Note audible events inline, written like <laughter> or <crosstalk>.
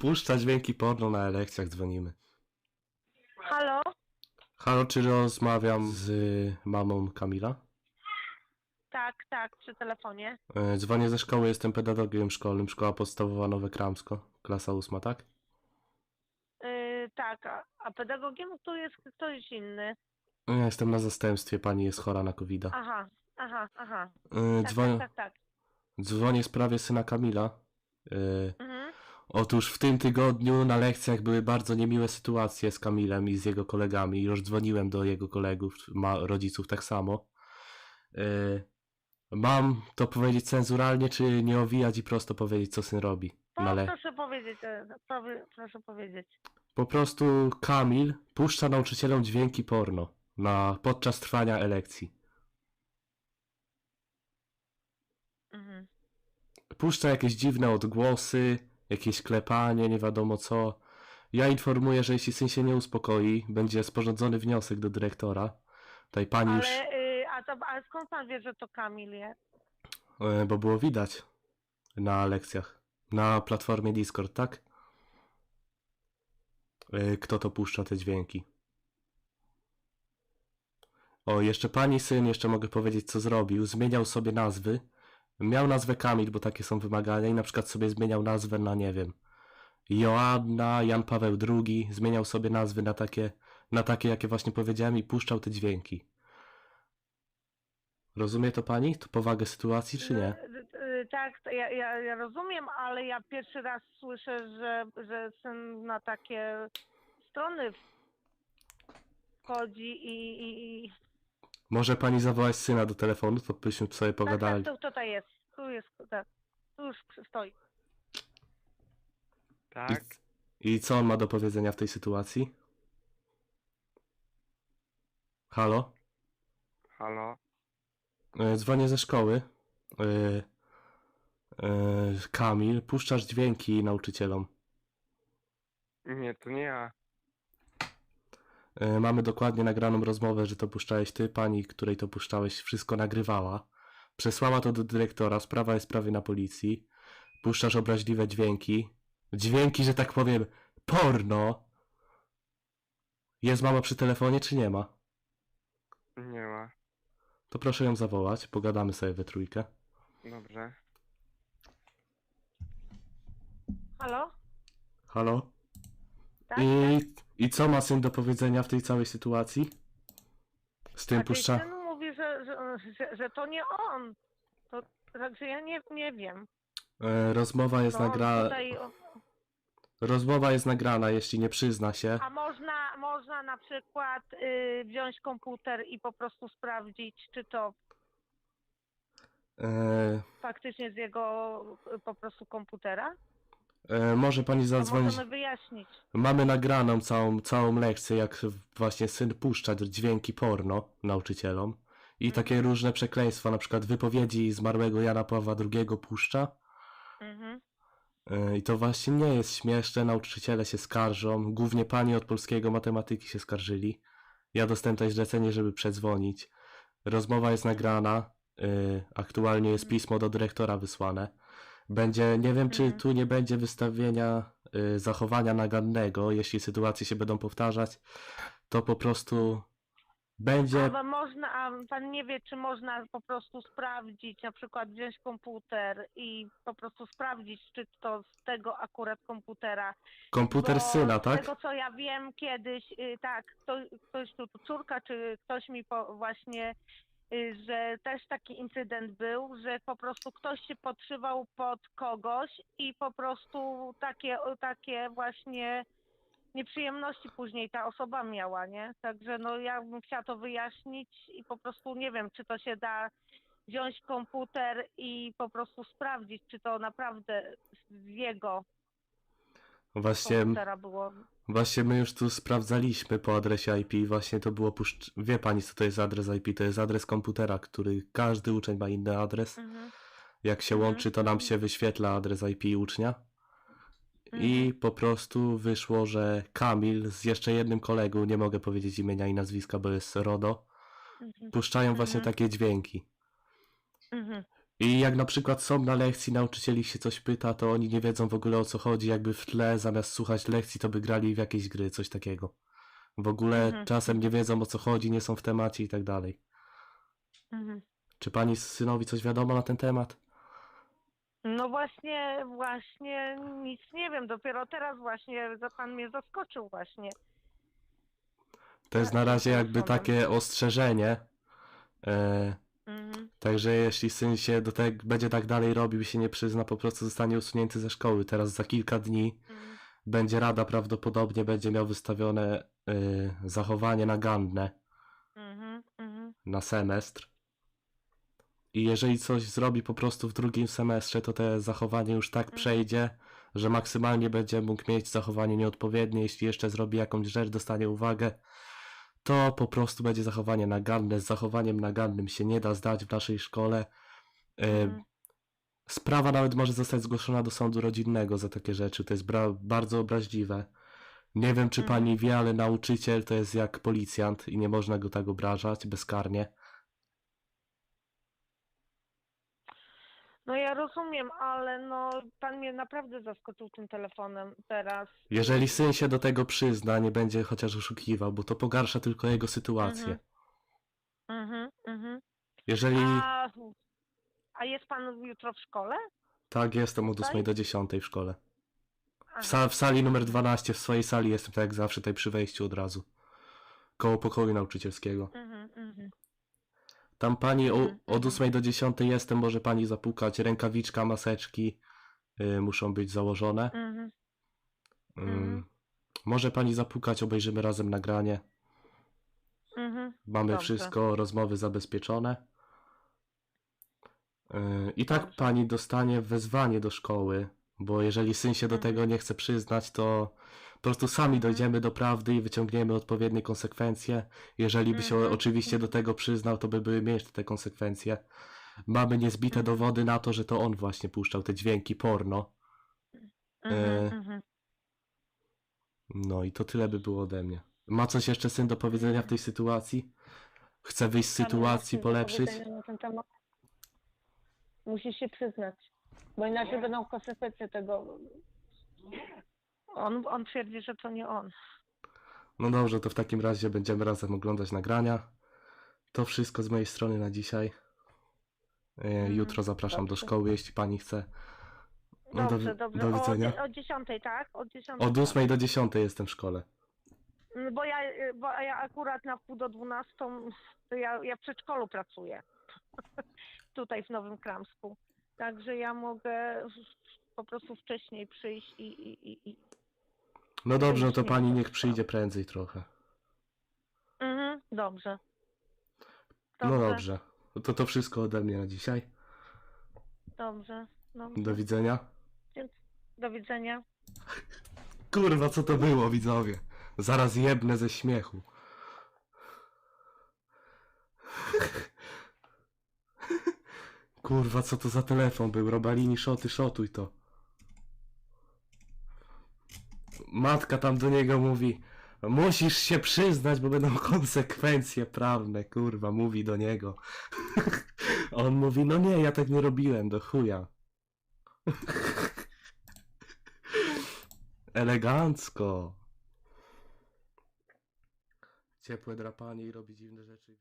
Puszcza dźwięki porno na lekcjach, dzwonimy. Halo? Halo, czy rozmawiam z y, mamą Kamila? Tak, tak, przy telefonie. E, Dzwonię ze szkoły, jestem pedagogiem szkolnym, szkoła podstawowa Nowe Kramsko, klasa ósma, tak? Yy, tak, a, a pedagogiem tu jest ktoś inny. Ja jestem na zastępstwie, pani jest chora na covid Aha, aha, aha. Tak, dzwonię, tak, tak, tak. dzwonię w sprawie syna Kamila. E, Mhm. Otóż w tym tygodniu na lekcjach były bardzo niemiłe sytuacje z Kamilem i z jego kolegami. Już dzwoniłem do jego kolegów, ma rodziców tak samo. E, Mam to powiedzieć cenzuralnie, czy nie owijać i prosto powiedzieć, co syn robi? Na le- proszę powiedzieć, e, proszę powiedzieć. Po prostu Kamil puszcza nauczycielom dźwięki porno na, podczas trwania elekcji. Puszcza jakieś dziwne odgłosy, jakieś klepanie, nie wiadomo co. Ja informuję, że jeśli syn się nie uspokoi, będzie sporządzony wniosek do dyrektora. Tutaj pani już, Ale, yy, a, to, a skąd pan wie, że to Kamil jest? e, bo było widać na lekcjach, na platformie Discord, tak? E, Kto to puszcza te dźwięki? O, jeszcze pani syn, jeszcze mogę powiedzieć, co zrobił. Zmieniał sobie nazwy. Miał nazwę Kamil, bo takie są wymagania, i na przykład sobie zmieniał nazwę na, nie wiem, Joanna, Jan Paweł II. Zmieniał sobie nazwy na takie, na takie, jakie właśnie powiedziałem, i puszczał te dźwięki. Rozumie to pani? To powagę sytuacji, czy nie? Yy, yy, tak, to ja, ja, ja rozumiem, ale ja pierwszy raz słyszę, że, że syn na takie strony wchodzi i... i, i... Może pani zawołać syna do telefonu, to byśmy sobie Tak, pogadali. tak, tu, tutaj jest, tu jest, tak, tu już stoi. Tak, I co on ma do powiedzenia w tej sytuacji? Halo? halo. E, Dzwonię ze szkoły. E, e, Kamil, puszczasz dźwięki nauczycielom. Nie, to nie ja. E, Mamy dokładnie nagraną rozmowę, że to puszczałeś ty, pani, której to puszczałeś, wszystko nagrywała. Przesłała to do dyrektora, sprawa jest prawie na policji. Puszczasz obraźliwe dźwięki. Dźwięki, że tak powiem, porno. Jest mama przy telefonie, czy nie ma? Nie ma. To proszę ją zawołać, pogadamy sobie we trójkę. Dobrze. Halo? Halo? Tak? I, tak? I co ma syn do powiedzenia w tej całej sytuacji? Z tym tej puszcza... syn mówi, że, że, że, że to nie on. To, także ja nie, nie wiem. E, rozmowa jest No, nagrana. tutaj, Rozmowa jest nagrana, jeśli nie przyzna się. a można, można na przykład y, wziąć komputer i po prostu sprawdzić, czy to E, faktycznie z jego y, po prostu komputera? E, może pani To zadzwonić. możemy wyjaśnić. Mamy nagraną całą, całą lekcję, jak właśnie syn puszcza dźwięki porno nauczycielom. I Mhm. takie różne przekleństwa, na przykład wypowiedzi zmarłego Jana Pawła II puszcza. Mhm. E, I to właśnie nie jest śmieszne, nauczyciele się skarżą, głównie pani od polskiego matematyki się skarżyli. Ja dostałem też zlecenie, żeby przedzwonić. Rozmowa jest nagrana, e, aktualnie jest pismo do dyrektora wysłane. Będzie, nie wiem czy Mhm. tu nie będzie wystawienia e, zachowania nagannego, jeśli sytuacje się będą powtarzać, to po prostu będzie... A można, a pan nie wie, czy można po prostu sprawdzić, na przykład wziąć komputer i po prostu sprawdzić, czy to z tego akurat komputera. Komputer Bo syna, Z tak? tego co ja wiem kiedyś, y, tak, kto, ktoś tu, córka, czy ktoś mi po, właśnie, y, że też taki incydent był, że po prostu ktoś się podszywał pod kogoś i po prostu takie, takie właśnie nieprzyjemności później ta osoba miała, nie? Także no ja bym chciała to wyjaśnić i po prostu nie wiem, czy to się da wziąć komputer i po prostu sprawdzić, czy to naprawdę z jego Właśnie komputera było. Właśnie my już tu sprawdzaliśmy po adresie IP, właśnie to było puszcz... Wie pani co to jest adres IP? To jest adres komputera, który każdy uczeń ma inny adres. Mhm. Jak się Mhm, łączy, to nam się wyświetla adres IP ucznia. I Mhm. po prostu wyszło, że Kamil z jeszcze jednym kolegą, nie mogę powiedzieć imienia i nazwiska, bo jest RODO, Mhm. puszczają właśnie Mhm. takie dźwięki. Mhm. I jak na przykład są na lekcji, nauczyciel ich się coś pyta, to oni nie wiedzą w ogóle o co chodzi, jakby w tle zamiast słuchać lekcji, to by grali w jakieś gry, coś takiego. W ogóle Mhm. czasem nie wiedzą o co chodzi, nie są w temacie i tak dalej. Mhm. Czy pani synowi coś wiadomo na ten temat? No właśnie, właśnie nic nie wiem. Dopiero teraz właśnie pan mnie zaskoczył właśnie. To jest Tak, na razie jakby telefonem. takie ostrzeżenie. E, Mhm. także jeśli syn się do tego będzie tak dalej robił i się nie przyzna, po prostu zostanie usunięty ze szkoły. Teraz za kilka dni Mhm. będzie rada prawdopodobnie będzie miał wystawione y, zachowanie naganne Mhm. Mhm. na semestr. I jeżeli coś zrobi po prostu w drugim semestrze, to te zachowanie już tak Mhm. przejdzie, że maksymalnie będzie mógł mieć zachowanie nieodpowiednie. Jeśli jeszcze zrobi jakąś rzecz, dostanie uwagę, to po prostu będzie zachowanie naganne. Z zachowaniem nagannym się nie da zdać w naszej szkole. Y, Mhm. Sprawa nawet może zostać zgłoszona do sądu rodzinnego za takie rzeczy. To jest bardzo obraźliwe. Nie wiem, czy Mhm. pani wie, ale nauczyciel to jest jak policjant i nie można go tak obrażać bezkarnie. No ja rozumiem, ale no pan mnie naprawdę zaskoczył tym telefonem teraz. Jeżeli syn się do tego przyzna, nie będzie chociaż oszukiwał, bo to pogarsza tylko jego sytuację. Mhm. Mhm. Mhm. Jeżeli A, a jest pan jutro w szkole? tak, jestem od Tutaj? 8 do 10 w szkole. W, sa- w sali numer 12, w swojej sali jestem tak jak zawsze, tutaj przy wejściu od razu. Koło pokoju nauczycielskiego. Mhm. Tam pani o, Mhm, od mhm. 8 do 10 jestem, może pani zapukać. Rękawiczka, maseczki y, muszą być założone. Mhm. Mhm. Może pani zapukać, obejrzymy razem nagranie. Mhm. Mamy Dobrze. wszystko, rozmowy zabezpieczone. Yy, I tak pani dostanie wezwanie do szkoły, bo jeżeli syn się do Mhm. tego nie chce przyznać, to prostu sami dojdziemy do prawdy i wyciągniemy odpowiednie konsekwencje. Jeżeli by się Mhm. oczywiście do tego przyznał, to by były mieć te konsekwencje. Mamy niezbite Mhm. dowody na to, że to on właśnie puszczał te dźwięki porno. Mhm. E, Mhm. No i to tyle by było ode mnie. Ma coś jeszcze syn do powiedzenia w tej sytuacji? Chce wyjść z sytuacji, polepszyć? powiedzenia na ten temat? Musisz się przyznać, bo inaczej będą konsekwencje tego. On, on twierdzi, że to nie on. No dobrze, to w takim razie będziemy razem oglądać nagrania. To wszystko z mojej strony na dzisiaj. E, Mhm, Jutro zapraszam do dobrze. szkoły, jeśli pani chce. No, do Dobrze, wi- dobrze. do O, widzenia. dzie- o 10, tak? Od 10. Od 8 do 10 jestem w szkole. Mm, Bo ja, y, bo ja akurat na wpół do 12 to ja, ja w przedszkolu pracuję. <laughs> Tutaj w Nowym Kramsku. Także ja mogę po prostu wcześniej przyjść i, i, i, i. No dobrze, no to pani niech przyjdzie prędzej trochę. Mhm, dobrze. No dobrze. No To to wszystko ode mnie na dzisiaj. Dobrze. dobrze. Do widzenia. Do widzenia. <laughs> Kurwa, co to było, widzowie? Zaraz jebnę ze śmiechu. <laughs> Kurwa, co to za telefon był? Robalini, szoty, szotuj to. Matka tam do niego mówi Musisz się przyznać, bo będą konsekwencje prawne, kurwa, mówi do niego. <laughs> On mówi, no nie, ja tak nie robiłem, do chuja. <laughs> Elegancko. Ciepłe drapanie i robi dziwne rzeczy.